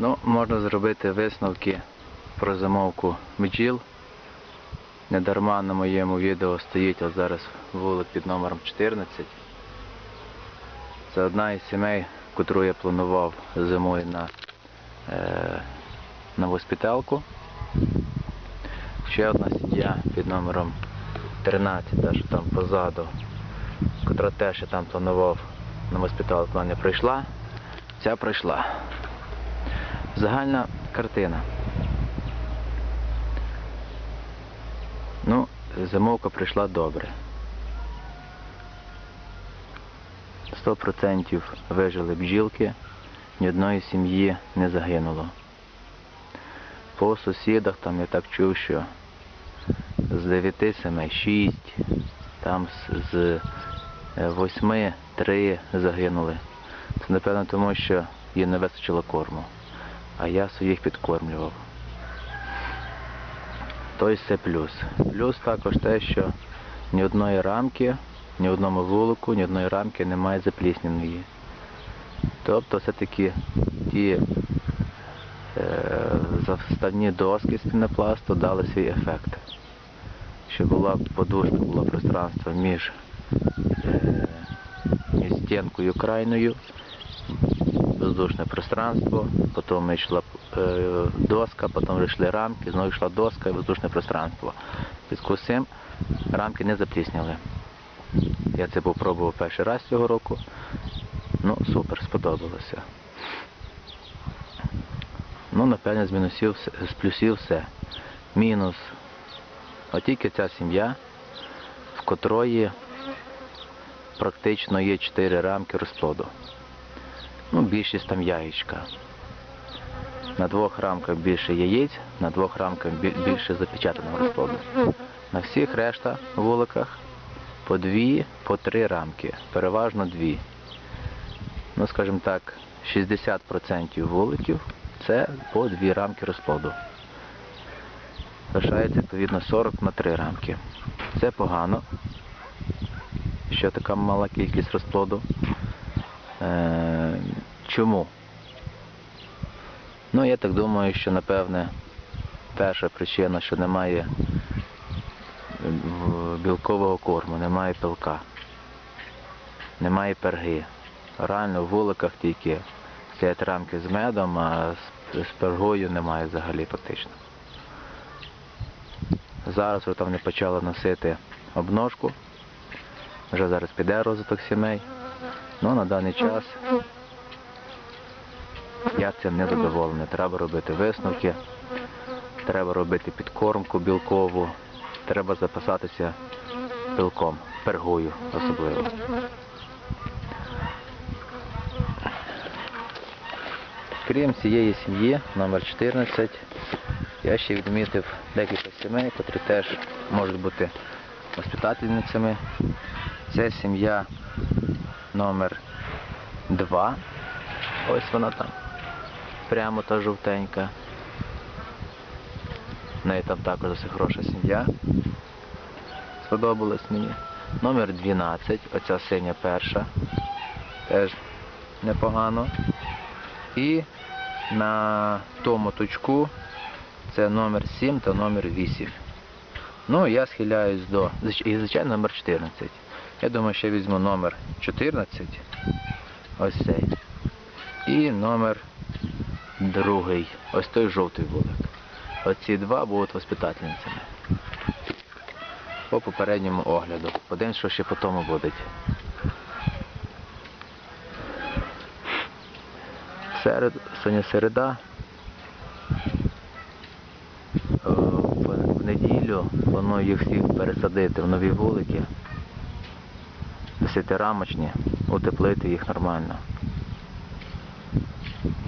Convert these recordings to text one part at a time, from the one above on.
Ну, можна зробити висновки про замовку бджіл. Недарма на моєму відео стоїть ось зараз вулик під номером 14. Це одна із сімей, яку я планував зимою на, е, на госпіталку. Ще одна сім'я під номером 13, та, що там позаду, котра теж я там планував на госпіталку, вона не прийшла. Ця пройшла. Загальна картина. Ну, зимовка прийшла добре. 100% вижили бджілки, ні одної сім'ї не загинуло. По сусідах там я так чув, що з 9 сімей 6, там з- з 8 3 загинули. Це напевно тому, що їм не вистачило корму, а я своїх підкормлював. Тобто це плюс. Плюс також те, що ні одної рамки, ні одному вулику, ні одної рамки немає заплісненої. Тобто все-таки ті е, заставні доски з пінопласту дали свій ефект. Що була подушка, було пространство між, е, між стінкою крайною, воздушне пространство, потім йшла е, доска, потім йшли рамки, знову йшла доска і воздушне пространство. Під цим рамки не заплісняли. Я це попробував перший раз цього року. Ну, супер, сподобалося. Ну, напевне, з мінусів, з плюсів все. Мінус. От тільки ця сім'я, в котрої практично є 4 рамки розплоду. Ну, більшість там яєчка. На двох рамках більше яєць, на двох рамках більше запечатаного розплоду. На всіх решта вуликах по дві, по три рамки. Переважно дві. Ну, скажімо так, 60% вуликів це по дві рамки розплоду. Лишається відповідно 40 на 3 рамки. Це погано, що така мала кількість розплоду. Чому? Ну, я так думаю, що напевне перша причина, що немає білкового корму, немає пилка, немає перги. Реально в вуликах тільки стоять рамки з медом, а з пергою немає взагалі практично. Зараз вже там не почали носити обножку. Вже зараз піде розвиток сімей. Ну на даний час я цим не задоволений. Треба робити висновки, треба робити підкормку білкову, треба запасатися пилком, пергою особливо. Крім цієї сім'ї, номер 14, я ще відмітив декілька сімей, котрі теж можуть бути воспитательницями. Це сім'я номер 2. Ось вона там. Прямо та жовтенька. В неї там також досить хороша сім'я. Сподобалось мені. Номер 12, оця синя перша. Теж непогано. І на тому точку це номер 7 та номер 8. Ну, я схиляюсь до. І, звичайно, номер 14. Я думаю, я візьму номер 14. Ось цей. І номер другий. Ось той жовтий вулик. Оці два будуть воспитательницями. По попередньому огляду. Подивимось, що ще по тому буде. Серед, сьогодні середа. Е, в неділю планую їх всіх пересадити в нові вулики. Десятирамочні, утеплити їх нормально.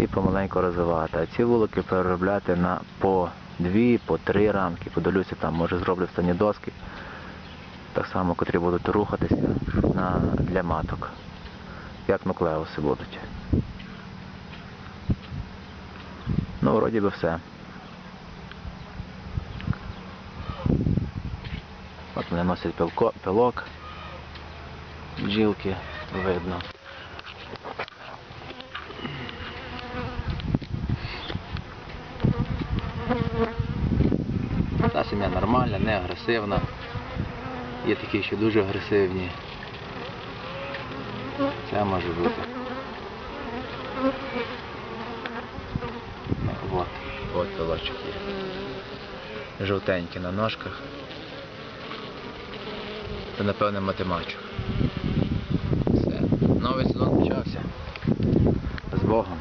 І помаленьку розвивати. А ці вулики переробляти на по дві, по три рамки. Подивлюся, там може зроблю встані доски. Так само, котрі будуть рухатися на, для маток. Як нуклеуси будуть. Ну, вроді би все. От носять пилко, пилок. Бджілки видно. Сім'я нормальна, не агресивна. Є такі, що дуже агресивні. Це може бути. Ну, от, от пилочок є. Жовтенький на ножках. Це напевне матемачок. Все. Новий сезон почався. З Богом.